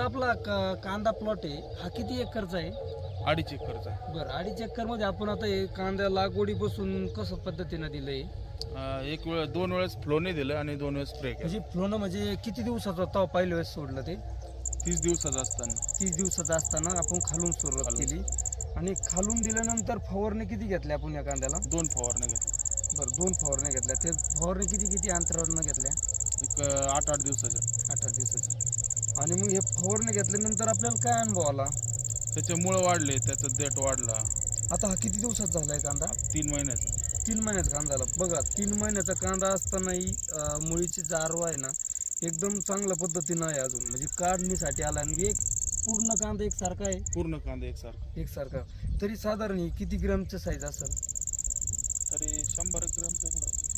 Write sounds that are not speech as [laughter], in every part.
आपला क- कांदा प्लॉट आहे. हा किती एकरचा आहे? अडीच एकरचा आहे. बरं अडीच एकरमध्ये आपण आता हे कांद्या लागवडीपासून कसं पद्धतीनं दिलंय? अं, एक वेळ दोन वेळेस फ्लोने दिलं आणि दोन वेळेस स्प्रे केलं. म्हणजे फ्लोनं म्हणजे किती दिवसाचा तवा पहिल्या वेळेस सोडलं ते? तीस दिवसाचं असताना. तीस दिवसाचा असताना आपण खालून सुरुवात खालून. केली. आणि खालून दिल्यानंतर फवारणी किती घेतल्या आपण या कांद्याला? दोन फवारण्या घेतल्या बरं दोन फवारण्या घेतल्या. ते फवारणी किती किती अंतरावरनं घेतल्या? एक अं, आठ आठ दिवसाच्या. आठ आठ दिवसाच्या. आणि मग हे फवारणी घेतल्यानंतर आपल्याला काय अनुभव आला? त्याचे मुळं वाढले त्याचा देठ वाढला. आता हा किती दिवसात झालाय कांदा? तीन महिन्याचा तीन महिन्याचा कांदा झाला. बघा तीन महिन्याचा कांदा असतानाही अं, मुळीची जारवा आहे ना एकदम चांगल्या पद्धतीनं आहे अजून. म्हणजे काढणीसाठी आला आणि एक पूर्ण कांदा एकसारखा आहे. पूर्ण कांदा एकसारखा. एकसारखा. तरी साधारण ही किती ग्रॅमचं साईज असेल? तरी शंभर ग्रामच्या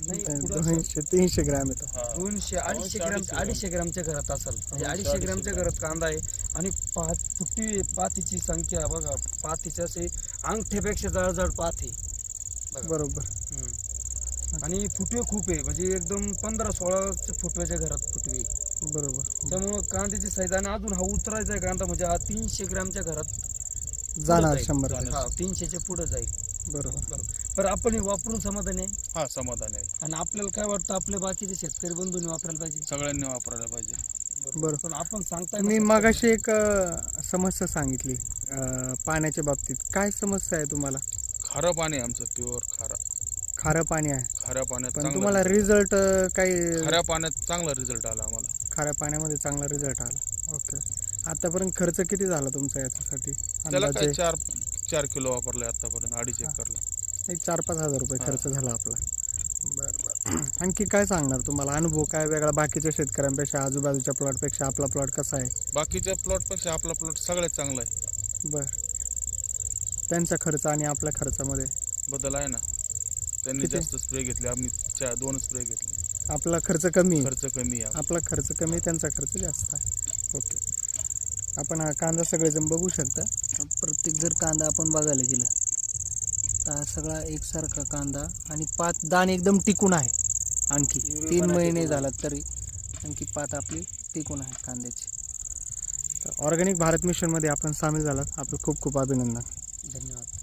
दोनशे तीनशे ग्रॅम येतो हा. दोनशे अडीचशे ग्रॅम अडीचशे ग्रॅमच्या घरात असेल म्हणजे अडीचशे ग्रॅमच्या ग्रॅम. घरात कांदा आहे आणि पात फुटी पातीची संख्या बघा पातीचे असे अंगठ्यापेक्षा जळजळ पात. बरोबर हम्म. आणि फुटवे खूप आहे म्हणजे एकदम पंधरा सोळा फुटव्याच्या घरात फुटवे. बरोबर त्यामुळं कांद्याची साईज आणि अजून हा उतरायचा आहे कांदा म्हणजे हा तीनशे ग्रॅमच्या घरात जाणार. शंभर तीनशेच्या पुढे जाईल बरोबर. बरं आपण हे वापरून समाधानी आहे? हा समाधान आहे. आणि आपल्याला काय वाटतं आपल्या बाकीचे शेतकरी बंधूंनी वापरायला पाहिजे? सगळ्यांनी वापरायला पाहिजे. बरं. पण आपण सांगताय मी ना मगाशी एक अ, समस्या सांगितली अ, पाण्याच्या बाबतीत. काय समस्या आहे तुम्हाला? खारं पाणी आहे आमचं प्युअर खारा. खारं पाणी आहे. खाऱ्या पाण्यात पण चांगला तुम्हाला रिझल्ट काही खाऱ्या पाण्यात चांगला रिझल्ट आला आम्हाला. खाऱ्या पाण्यामध्ये चांगला रिझल्ट आला. ओके. आतापर्यंत खर्च किती झाला तुमचा याच्यासाठी? त्याला काय अंदाजे? चार चार किलो वापरले आतापर्यंत अडीच. एकरला. एक चार पाच हजार रुपये. खर्च झाला आपला. बरं बरं. [clears throat] आणखी काय सांगणार तुम्हाला? अनुभव काय वेगळा? बाकीच्या शेतकऱ्यांपेक्षा आजूबाजूच्या प्लॉटपेक्षा आपला प्लॉट कसा आहे? बाकीच्या प्लॉटपेक्षा आपला प्लॉट सगळ्यात चांगला आहे. बर. त्यांचा खर्च आणि आपल्या खर्चामध्ये? बदल आहे ना. त्यांनी किती? जास्त स्प्रे घेतले आम्ही चार दोन स्प्रे घेतले. आपला खर्च कमी आहे. खर्च कमी आहे. आपला खर्च कमी त्यांचा खर्च जास्त आहे. ओके. आपण हा कांदा सगळेजण बघू शकता. प्रत्येक जर कांदा आपण बघायला गेलं तर हा सगळा एकसारखा कांदा आणि पात दाण एकदम टिकून आहे. आणखी तीन महिने झाला तरी आणखी पात आपली टिकून आहे कांद्याची. तर ऑर्गॅनिक भारत मिशनमध्ये आपण सामील झालात. आपलं खूप खूप अभिनंदन. धन्यवाद.